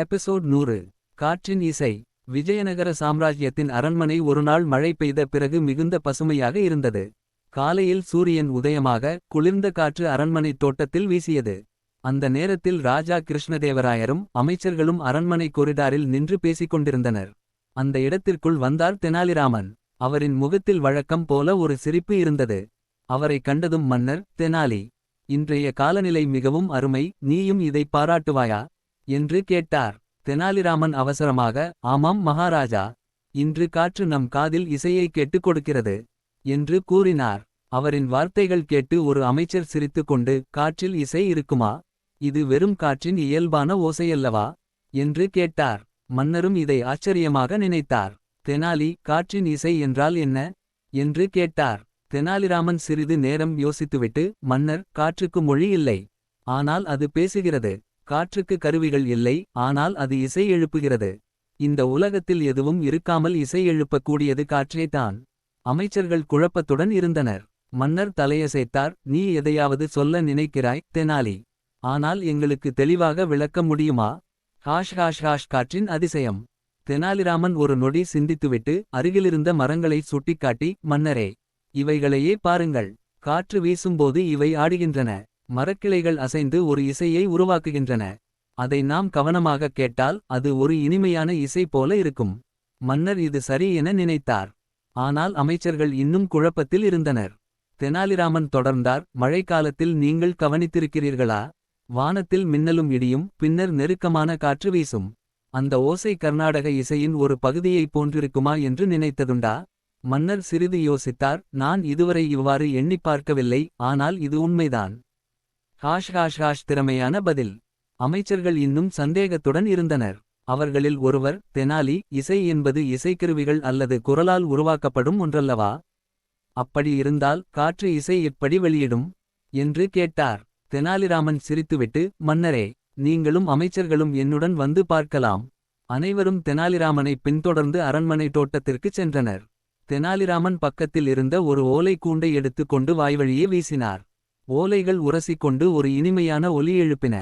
Episode நூறு. காற்றின் இசை. விஜயநகர சாம்ராஜ்யத்தின் அரண்மனை ஒருநாள் மழை பெய்த பிறகு மிகுந்த பசுமையாக இருந்தது. காலையில் சூரியன் உதயமாக குளிர்ந்த காற்று அரண்மனை தோட்டத்தில் வீசியது. அந்த நேரத்தில் ராஜா கிருஷ்ணதேவராயரும் அமைச்சர்களும் அரண்மனை கொரிடாரில் நின்று பேசிக்கொண்டிருந்தனர் அந்த இடத்திற்குள் வந்தார் தெனாலிராமன். அவரின் முகத்தில் வழக்கம் போல ஒரு சிரிப்பு இருந்தது. அவரை கண்டதும் மன்னர் தெனாலி இன்றைய காலநிலை மிகவும் அருமை நீயும் இதை பாராட்டுவாயா? என்று கேட்டார். தெனாலிராமன் அவசரமாக ஆமாம் மகாராஜா இன்று காற்று நம் காதில் இசையை கேட்டுக் கொடுக்கிறது என்று கூறினார். அவரின் வார்த்தைகள் கேட்டு ஒரு அமைச்சர் சிரித்துக்கொண்டு காற்றில் இசை இருக்குமா? இது வெறும் காற்றின் இயல்பான ஓசையல்லவா? என்று கேட்டார். மன்னரும் இதை ஆச்சரியமாக நினைத்தார். தெனாலி காற்றின் இசை என்றால் என்ன? என்று கேட்டார். தெனாலிராமன் சிறிது நேரம் யோசித்துவிட்டு மன்னர் காற்றுக்கு மொழி இல்லை. ஆனால் அது பேசுகிறது. காற்றுக்கு கருவிகள் இல்லை ஆனால் அது இசை எழுப்புகிறது. இந்த உலகத்தில் எதுவும் இருக்காமல் இசை எழுப்பக்கூடியது காற்றேதான் அமைச்சர்கள் குழப்பத்துடன் இருந்தனர். மன்னர் தலையசைத்தார் நீ எதையாவது சொல்ல நினைக்கிறாய் தெனாலி? ஆனால் எங்களுக்கு தெளிவாக விளக்க முடியுமா? ஹாஷ் ஹாஷ் ஹாஷ் காற்றின் அதிசயம். தெனாலிராமன் ஒரு நொடி சிந்தித்துவிட்டு அருகிலிருந்த மரங்களை சுட்டிக்காட்டி மன்னரே இவைகளையே பாருங்கள். காற்று வீசும்போது இவை ஆடுகின்றன. மரக்கிளைகள் அசைந்து ஒரு இசையை உருவாக்குகின்றன. அதை நாம் கவனமாகக் கேட்டால் அது ஒரு இனிமையான இசை போல இருக்கும். மன்னர் இது சரி என நினைத்தார். ஆனால் அமைச்சர்கள் இன்னும் குழப்பத்தில் இருந்தனர். தெனாலிராமன் தொடர்ந்தார் மழைக்காலத்தில் நீங்கள் கவனித்திருக்கிறீர்களா? வானத்தில் மின்னலும் இடியும் பின்னர் நெருக்கமான காற்று வீசும். அந்த ஓசை கர்நாடக இசையின் ஒரு பகுதியைப் போன்றிருக்குமா என்று நினைத்ததுண்டா? மன்னர் சிறிது யோசித்தார் நான் இதுவரை இவ்வாறு எண்ணிப் பார்க்கவில்லை ஆனால் இது உண்மைதான். ஹாஷ் ஹாஷ் ஹாஷ் திறமையான பதில். அமைச்சர்கள் இன்னும் சந்தேகத்துடன் இருந்தனர். அவர்களில் ஒருவர் தெனாலி இசை என்பது இசைக்கருவிகள் அல்லது குரலால் உருவாக்கப்படும் ஒன்றல்லவா? அப்படி இருந்தால் காற்று இசை எப்படி வெளியிடும்? என்று கேட்டார். தெனாலிராமன் சிரித்துவிட்டு மன்னரே நீங்களும் அமைச்சர்களும் என்னுடன் வந்து பார்க்கலாம். அனைவரும் தெனாலிராமனை பின்தொடர்ந்து அரண்மனை தோட்டத்திற்குச் சென்றனர். தெனாலிராமன் பக்கத்தில் இருந்த ஒரு ஓலை கூண்டை எடுத்து கொண்டு வாய்வழியே வீசினார். ஓலைகள் உரசிக்கொண்டு ஒரு இனிமையான ஒலி எழுப்பின.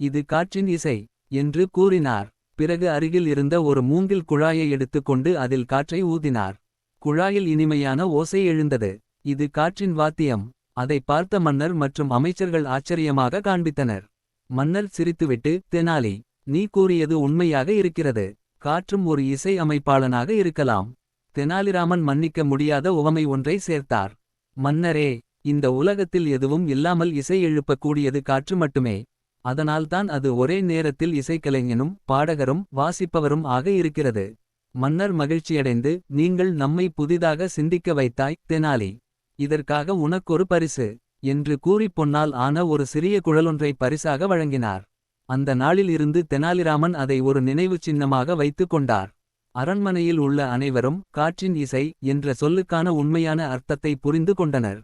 இது காற்றின் இசை என்று கூறினார். பிறகு அருகில் இருந்த ஒரு மூங்கில் குழாயை எடுத்துக்கொண்டு அதில் காற்றை ஊதினார். குழாயில் இனிமையான ஓசை எழுந்தது. இது காற்றின் வாத்தியம் அதை பார்த்த மன்னர் மற்றும் அமைச்சர்கள் ஆச்சரியமாக காண்பித்தனர். மன்னர் சிரித்துவிட்டு தெனாலி நீ கூறியது உண்மையாக இருக்கிறது. காற்றும் ஒரு இசை அமைப்பாளனாக இருக்கலாம். தெனாலிராமன் மன்னிக்க முடியாத உவமை ஒன்றை சேர்த்தார். மன்னரே இந்த உலகத்தில் எதுவும் இல்லாமல் இசை எழுப்பக்கூடியது காற்று மட்டுமே. அதனால்தான் அது ஒரே நேரத்தில் இசைக்கலைஞனும் பாடகரும் வாசிப்பவரும் ஆக இருக்கிறது. மன்னர் மகிழ்ச்சியடைந்து நீங்கள் நம்மை புதிதாக சிந்திக்க வைத்தாய் தெனாலி. இதற்காக உனக்கொரு பரிசு என்று கூறிப் பொன்னால் ஆன ஒரு சிறிய குழலொன்றை பரிசாக வழங்கினார். அந்த நாளில் இருந்து தெனாலிராமன் அதை ஒரு நினைவுச் சின்னமாக வைத்துக் கொண்டார். அரண்மனையில் உள்ள அனைவரும் காற்றின் இசை என்ற சொல்லுக்கான உண்மையான அர்த்தத்தை புரிந்து கொண்டனர்.